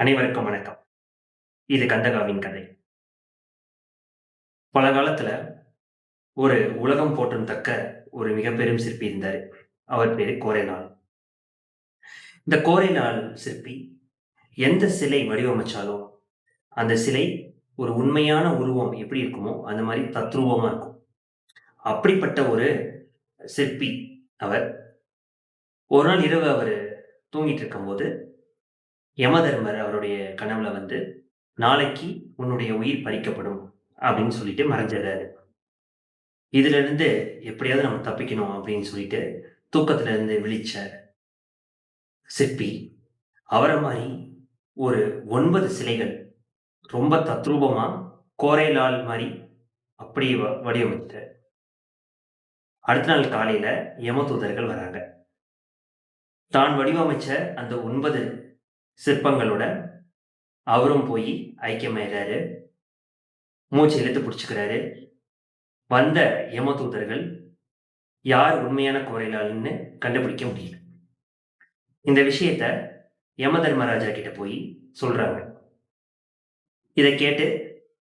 அனைவருக்கும் வணக்கம். இது கந்தகாவின் கதை. பல காலத்துல ஒரு உலகம் போற்றும் தக்க ஒரு மிக பெரும் சிற்பி இருந்தார். அவர் பேரு கோரைநாள் இந்த கோரைநாள் சிற்பி எந்த சிலை வடிவமைச்சாலும் அந்த சிலை ஒரு உண்மையான உருவம் எப்படி இருக்குமோ அந்த மாதிரி தத்ரூபமா இருக்கும். அப்படிப்பட்ட ஒரு சிற்பி அவர். ஒரு நாள் இரவு அவர் தூங்கிட்டு இருக்கும்போது யமதர்மர் அவருடைய கனவுல வந்து நாளைக்கு உன்னுடைய உயிர் பறிக்கப்படும் அப்படின்னு சொல்லிட்டு மறைஞ்சிடுறாரு இதுல இருந்து எப்படியாவது நம்ம தப்பிக்கணும் அப்படின்னு சொல்லிட்டு தூக்கத்துல இருந்து விழிச்சார் சிற்பி. அவரை மாதிரி ஒரு ஒன்பது சிலைகள் ரொம்ப தத்ரூபமா கோரைலால் மாதிரி அப்படியே வ- வடிவமைச்சிட்டார். அடுத்த நாள் காலையில யமதூதர்கள் வராங்க. தான் வடிவமைச்ச அந்த ஒன்பது சிற்பங்களோட அவரும் போய் ஐக்கியமாயிடுறாரு மூச்சு இழுத்து பிடிச்சிக்கிறாரு. வந்த யமதூதர்கள் யார் உண்மையான கோரைலாள்னு கண்டுபிடிக்க முடியல. இந்த விஷயத்த யம தர்மராஜா கிட்ட போய் சொல்றாங்க. இதை கேட்டு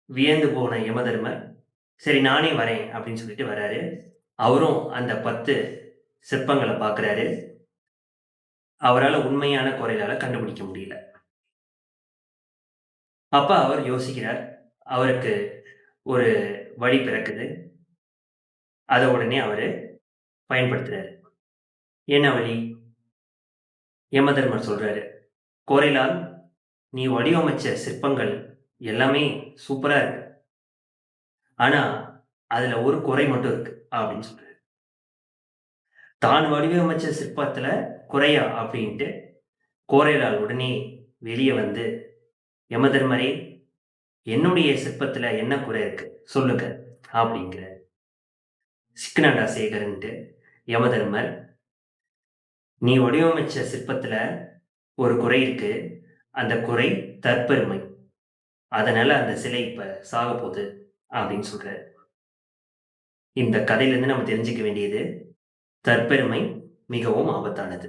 வியந்து போன யமதர்மர் சரி நானே வரேன் அப்படின்னு சொல்லிட்டு வராரு. அவரும் அந்த பத்து சிற்பங்களை பார்க்குறாரு அவரால் உண்மையான குறையால கண்டுபிடிக்க முடியல. அப்ப அவர் யோசிக்கிறார் அவருக்கு ஒரு வழி பிறக்குது. அதை உடனே அவர் பயன்படுத்துறாரு. என்ன வழி? யமதர்மர் சொல்றாரு கோரைலால் நீ வடிவமைச்ச சிற்பங்கள் எல்லாமே சூப்பரா இருக்கு. ஆனா அதுல ஒரு குறை மட்டும் இருக்கு அப்படின்னு சொல்றாரு. தான் வடிவமைச்ச சிற்பத்துல குறையா அப்படின்ட்டு கோரைலால் உடனே வெளியே வந்து யமதர்மரே என்னுடைய சிற்பத்தில் என்ன குறை இருக்கு? சொல்லுங்க அப்படிங்கிற சிக்கனாண்டா சேகரன்ட்டு யமதர்மர் நீ வடிவமைச்ச சிற்பத்தில் ஒரு குறை இருக்கு. அந்த குறை தற்பெருமை. அதனால அந்த சிலை இப்போ சாக போகுது அப்படின்னு சொல்கிறார் இந்த கதையிலேருந்து நம்ம தெரிஞ்சுக்க வேண்டியது தற்பெருமை மிகவும் ஆபத்தானது.